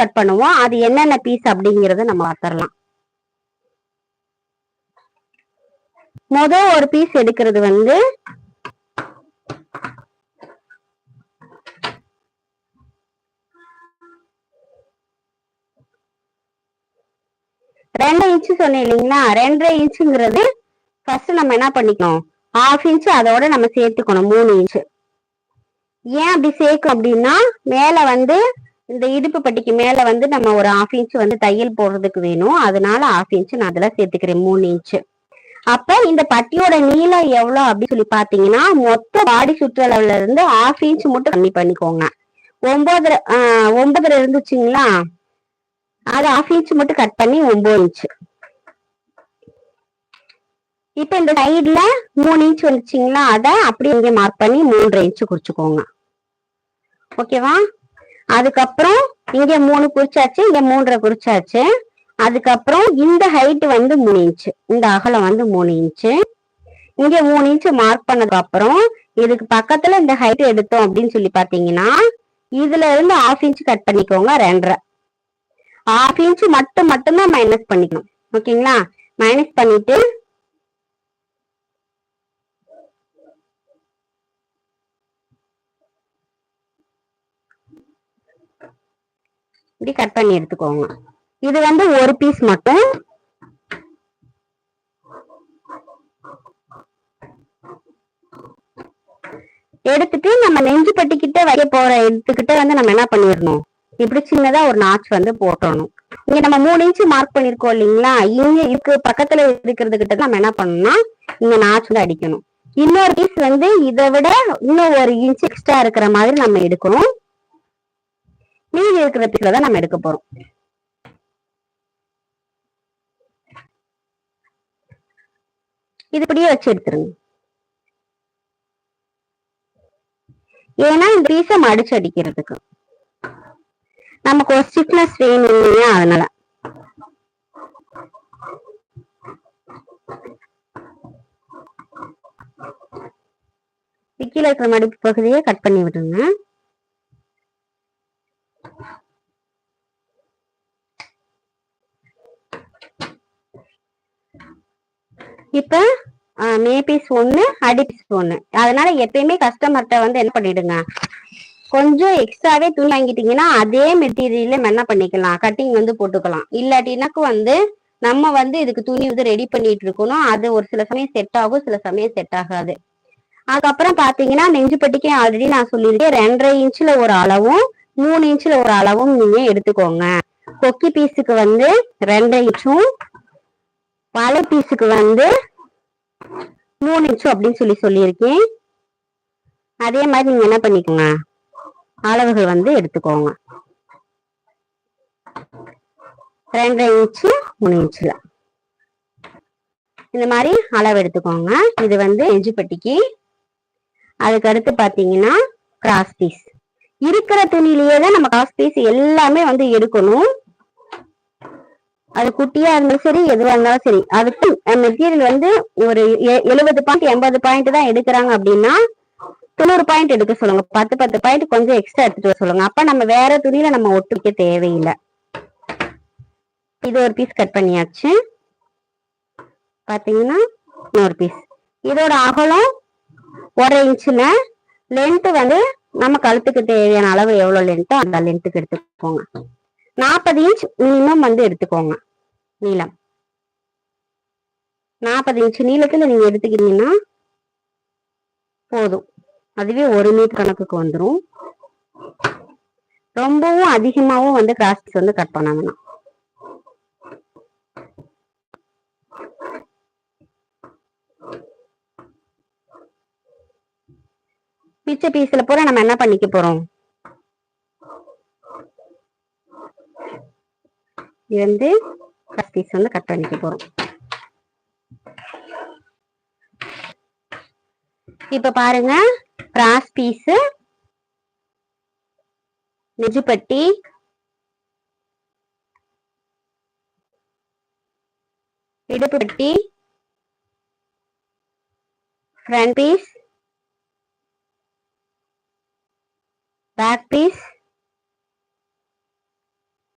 Cut பண்ணுவோம். அது என்னென்ன பீஸ் அப்படிங்கறத நம்ம பார்த்துடலாம் முதல் ஒரு பீஸ் எடுக்கிறது வந்து ரெண்டு இன்ச்சு சொன்னேன் இல்லைங்களா? ரெண்டரை இன்ச்சுங்கிறது ஃபர்ஸ்ட் நம்ம என்ன பண்ணிக்கணும்? ஹாஃப் இன்ச் அதோட நம்ம சேர்த்துக்கணும் மூணு இன்ச்சு ஏன் அப்படி சேர்க்கும் அப்படின்னா மேல வந்து இந்த இடுப்பு பட்டிக்கு மேல வந்து நம்ம ஒரு ஹாஃப் இன்ச் வந்து தையல் போடுறதுக்கு வேணும். அதனால ஆஃப் இன்ச் நான் அதில் சேர்த்துக்கிறேன். மூணு இன்ச்சு அப்ப இந்த பட்டியோட நீளம் எவ்வளவு அப்படின்னு சொல்லி பாத்தீங்கன்னா மொத்த பாடி சுற்றளவுல இருந்து ஆஃப் இன்ச் மட்டும் கம்மி பண்ணிக்கோங்க. ஒன்பதரை ஆஹ் ஒன்பதரை இருந்துச்சுங்களா? அது ஆஃப் இன்ச் மட்டும் கட் பண்ணி ஒன்பது இன்ச் இப்ப இந்த சைட்ல மூணு இன்ச் வந்துச்சுங்களா? அதை அப்படியே இங்க மார்க் பண்ணி மூன்றரை இன்ச் குறிச்சுக்கோங்க ஓகேவா அதுக்கப்புறம் இங்க மூணு குறிச்சாச்சு இங்க மூன்றரை குறிச்சாச்சு. அதுக்கப்புறம் இந்த ஹைட் வந்து மூணு இன்ச்சு இந்த அகலம் வந்து மூணு இன்ச்சு இங்க மூணு இன்ச்சு மார்க் பண்ணதுக்கு அப்புறம் இதுக்கு பக்கத்துல இந்த ஹைட் எடுத்தோம் அப்படின்னு சொல்லி பாத்தீங்கன்னா இதுல இருந்து ஆஃப் இன்ச் கட் பண்ணிக்கோங்க ரெண்டரை. ஆஃப் இன்ச் மட்டும் மட்டும்தான் மைனஸ் பண்ணிக்கணும். ஓகேங்களா மைனஸ் பண்ணிட்டு இப்படி கட் பண்ணி எடுத்துக்கோங்க. இது வந்து ஒரு பீஸ் மட்டும். எடுத்துட்டு நம்ம நெஞ்சு பட்டிக்கிட்ட வைக்க போற எடுத்துக்கிட்ட வந்து நம்ம என்ன பண்ணிடணும்? இப்படி சின்னதா ஒரு நாச் வந்து போட்டணும். இங்க நம்ம மூணு இன்ச்சு மார்க் பண்ணிருக்கோம் இல்லைங்களா? இங்க இருக்கு பக்கத்துல இருக்கிறது கிட்ட நம்ம என்ன பண்ணணும்னா இங்க நாச் வந்து அடிக்கணும். இன்னொரு பீஸ் வந்து இதை விட இன்னும் ஒரு இன்ச் எக்ஸ்ட்ரா இருக்கிற மாதிரி நம்ம எடுக்கணும். மீதி இருக்கிற பீஸ்ல தான் நம்ம எடுக்க போறோம். இதுபடியே வச்சு எடுத்துருங்க. ஏன்னா இந்த பீஸை மடிச்சு அடிக்கிறதுக்கு. நமக்கு ஒரு ஸ்டிஃப்னஸ் வேணும் இல்லையா? அதனால. கீழே இருக்கிற மடிப்பு பகுதியை கட் பண்ணி விடுங்க. இப்ப மே பீஸ் ஒண்ணு அடி பீஸ் ஒண்ணு. அதனால எப்பயுமே கஸ்டமர்கிட்ட வந்து என்ன பண்ணிடுங்க கொஞ்சம் எக்ஸ்ட்ராவே துணி வாங்கிட்டீங்கன்னா அதே மெட்டீரியல்ல என்ன பண்ணிக்கலாம் கட்டிங் வந்து போட்டுக்கலாம். இல்லாட்டினாக்கு வந்து நம்ம வந்து இதுக்கு துணி வந்து ரெடி பண்ணிட்டு இருக்கணும். அது ஒரு சில சமயம் செட் ஆகும் சில சமயம் செட் ஆகாது. அதுக்கப்புறம் பாத்தீங்கன்னா நெஞ்சுப்பட்டிக்கு ஆல்ரெடி நான் சொல்லியிருக்கேன் ரெண்டரை இன்ச்சில் ஒரு அளவும் மூணு இன்ச்ல ஒரு அளவும் நீங்க எடுத்துக்கோங்க. கொக்கி பீஸுக்கு வந்து ரெண்டரை இன்ச்சும் வலை பீஸுக்கு வந்து மூணு இன்ச்சு அப்படின்னு சொல்லி சொல்லியிருக்கேன். அதே மாதிரி நீங்கள் என்ன பண்ணிக்கோங்க? அளவுகள் வந்து எடுத்துக்கோங்க. ரெண்டரை இன்ச்சு மூணு இன்ச்சில் இந்த மாதிரி அளவு எடுத்துக்கோங்க. இது வந்து எஞ்சிப்பட்டிக்கு அதுக்கு அடுத்து பார்த்தீங்கன்னா கிராஸ் பீஸ் இருக்கிற துணியிலேயே தான் நம்ம கிராஸ் பீஸ் எல்லாமே வந்து எடுக்கணும். அது குட்டியா இருந்தாலும் சரி எதுவா இருந்தாலும் சரி. அதுக்கு மெட்டீரியல் வந்து ஒரு எழுபது பாயிண்ட் எண்பது பாயிண்ட் தான் எடுக்கிறாங்க அப்படின்னா தொண்ணூறு பாயிண்ட் எடுக்க சொல்லுங்க. பத்து பத்து பாயிண்ட் கொஞ்சம் எக்ஸ்ட்ரா எடுத்துட்டு வர சொல்லுங்க. அப்ப நம்ம வேற துணியில நம்ம ஒட்டு வைக்க தேவையில்லை. இது ஒரு பீஸ் கட் பண்ணியாச்சு. பாத்தீங்கன்னா இன்னொரு பீஸ் இதோட அகலம் ஒரு இன்ச்சுல லென்த்து வந்து நம்ம கழுத்துக்கு தேவையான அளவு எவ்வளவு லென்த்தோ அந்த லென்த்துக்கு எடுத்துக்கோங்க. நாற்பது இன்ச் மினிமம் வந்து எடுத்துக்கோங்க. நீளம். நாற்பது இன்ச்சு நீளத்துல நீங்க எடுத்துக்கிட்டீங்கன்னா போதும். அதுவே ஒரு மீட்டர் கணக்குக்கு வந்துடும் ரொம்பவும் அதிகமாவும் வந்து கிராஸ் வந்து கட் பண்ண வேணாம் மிச்ச பீஸ்ல பூரா நம்ம என்ன பண்ணிக்க போறோம்? இது வந்து கிராஸ் பீஸ் வந்து கட் பண்ணிக்க போறோம். இப்ப பாருங்க கிராஸ் பீஸ் நெஜுப்பட்டி இடுப்பு பட்டி ஃப்ரண்ட் பீஸ் பேக் பீஸ்